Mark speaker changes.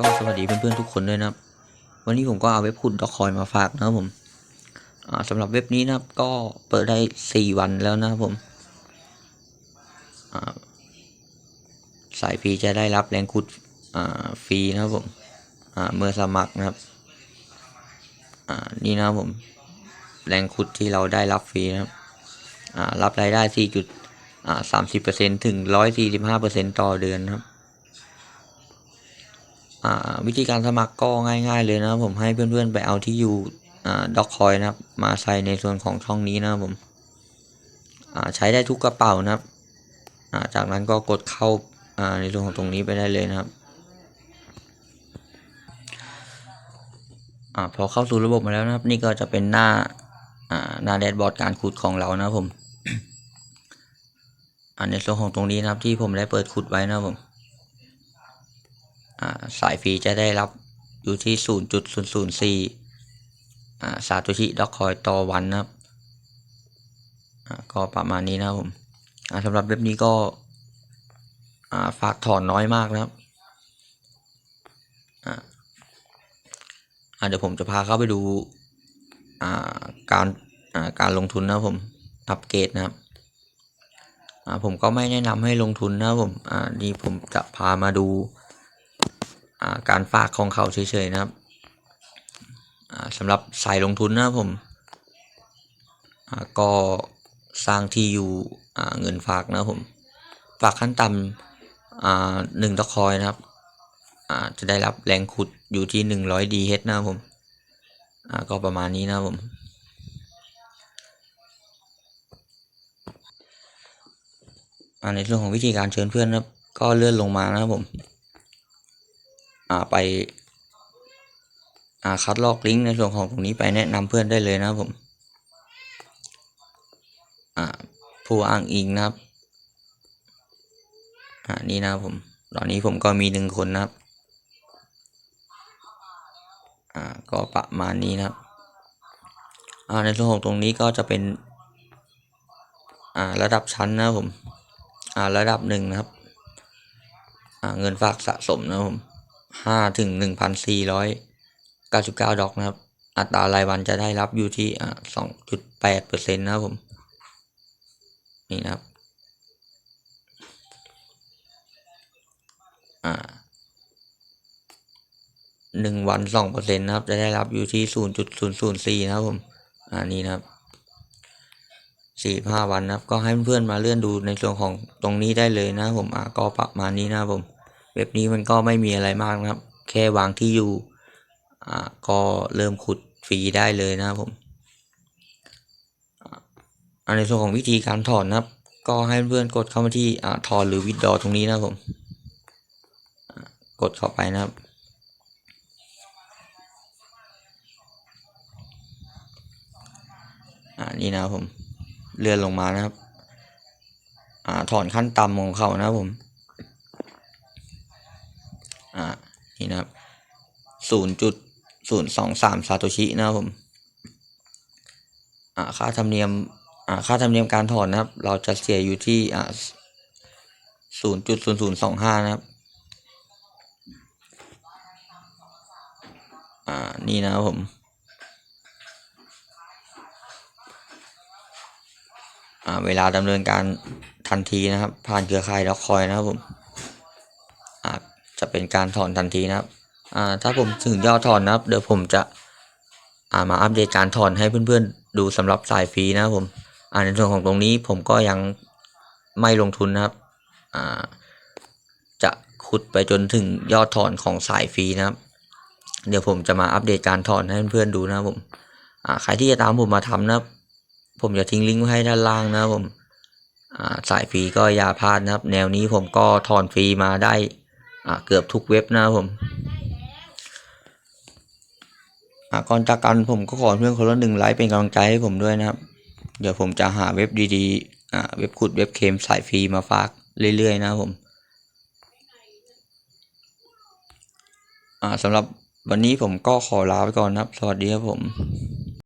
Speaker 1: ก็สวัสดีเพื่อนๆทุกคนด้วยนะครับ วันนี้ผมก็เอาเว็บขุดดอกคอยมาฝากนะครับผมสำหรับเว็บนี้นะครับก็เปิดได้สี่วันแล้วนะครับผมสายฟรีจะได้รับแรงขุดฟรีนะครับผมเมื่อสมัครนะครับนี่นะครับผมแรงขุดที่เราได้รับฟรีนะครับรับรายได้สี่จุดสามสิบเปอร์เซ็นถึงร้อยสี่สิบห้าเปอร์เซ็นต่อเดือนนะครับ วิธีการสมัครก็ง่ายๆเลยนะครับผมให้เพื่อนๆไปเอาที่อยู่ด็อกคอยนะครับ มาใส่ในส่วนของช่องนี้นะครับผมใช้ได้ทุกกระเป๋านะครับจากนั้นก็กดเข้าในส่วนของตรงนี้ไปได้เลยนะครับอพอเข้าสู่ระบบมาแล้วนะครับ นี่ก็จะเป็นหน้าหน้าแดชบอร์ดการขุดของเรานะครับผมในส่วนของตรงนี้นะครับที่ผมได้เปิดขุดไว้นะครับผม สายฟรีจะได้รับอยู่ที่ 0.004อ่าซาโตชิด็อกคอยต่อวันนะครับก็ประมาณนี้นะครับผมสำหรับเว็บนี้ก็ฝากถอนน้อยมากนะครับเดี๋ยวผมจะพาเข้าไปดูาการาการลงทุนนะผมอัปเกรดนะครับผมก็ไม่แนะนำให้ลงทุนนะผมนี่ผมจะพามาดู การฝากของเขาเฉยๆนะครับสำหรับสายลงทุนนะครับผมก็สร้างที่อยู่เงินฝากนะครับผม ฝากขั้นต่ำหนึ่งตะคอยนะครับจะได้รับแรงขุดอยู่ที่หนึ่งร้อยดีเฮดนะครับผมก็ประมาณนี้นะครับผมในส่วนของวิธีการเชิญเพื่อนนะครับ ก็เลื่อนลงมานะครับผม ไปอ่าคัดลอกลิงก์ในส่วนของตรงนี้ไปแนะนำเพื่อนได้เลยนะครับผมอ่าผู้อ้างอิงนะครับอ่านี่นะครับผม ตอนนี้ผมก็มีหนึ่งคนนะครับอ่าก็ประมาณนี้นะครับอ่าในส่วนของตรงนี้ก็จะเป็นอ่าระดับชั้นนะครับผมอ่าระดับหนึ่งนะครับอ่าเงินฝากสะสมนะครับผม ห้าถึงหนึ่งพันสี่ร้อยเก้าสิบเก้าดอกนะครับ อัตรารายวันจะได้รับอยู่ที่สองจุดแปดเปอร์เซ็นต์นะครับผม นี่นะครับ อ่าหนึ่งวันสองเปอร์เซ็นต์นะครับ จะได้รับอยู่ที่ศูนย์จุดศูนย์ศูนย์สี่นะครับผม อ่านี่นะครับสี่ห้าวันนะครับ ก็ให้เพื่อนๆมาเลื่อนดูในส่วนของตรงนี้ได้เลยนะผมอ่าก็ประมาณนี้นะครับผม เว็บนี้มันก็ไม่มีอะไรมากนะครับ แค่วางที่อยู่อ่าก็เริ่มขุดฟรีได้เลยนะครับผมอ่าในส่วนของวิธีการถอนนะครับ ก็ให้เพื่อนกดเข้ามาที่อ่าถอนหรือวิดดอตรงนี้นะครับผมกดเข้าไปนะครับอ่านี่นะครับผมเลื่อนลงมานะครับอ่าถอนขั้นต่ำของเขานะครับผม อ่า นี่นะครับศูนย์จุดศูนย์สองสามซาโตชินะครับผม อ่า ค่าธรรมเนียม อ่า ค่าธรรมเนียมการถอนนะครับ เราจะเสียอยู่ที่ อ่าศูนย์จุดศูนย์ศูนย์สองห้านะครับ อ่า นี่นะครับผม อ่า เวลาดำเนินการทันทีนะครับ ผ่านเครือข่ายด็อกคอยนะครับผม จะเป็นการถอนทันทีนะครับอ่าถ้าผมถึงยอดถอนนะครับ เดี๋ยวผมจะอ่ามาอัปเดตการถอนให้เพื่อนๆ ดูสำหรับสายฟรีนะครับผมอ่าในส่วนของตรงนี้ผมก็ยังไม่ลงทุนนะครับอ่าจะขุดไปจนถึงยอดถอนของสายฟรีนะครับ เดี๋ยวผมจะมาอัปเดตการถอนให้เพื่อนๆดูนะครับผมอ่าใครที่จะตามผมมาทำนะครับ ผมจะทิ้งลิงก์ไว้ให้ด้านล่างนะครับผมสายฟรีก็อย่าพลาดนะครับ แนวนี้ผมก็ถอนฟรีมาได้ อ่าเกือบทุกเว็บนะครับผมอ่าก่อนจากกันผมก็ขอเพื่อนคนละหนึ่งไลค์เป็นกำลังใจให้ผมด้วยนะครับ เดี๋ยวผมจะหาเว็บดีๆอ่าเว็บขุดเว็บเคมสายฟรีมาฝากเรื่อยๆนะครับผมอ่าสำหรับวันนี้ผมก็ขอลาไปก่อนนะครับ สวัสดีครับผม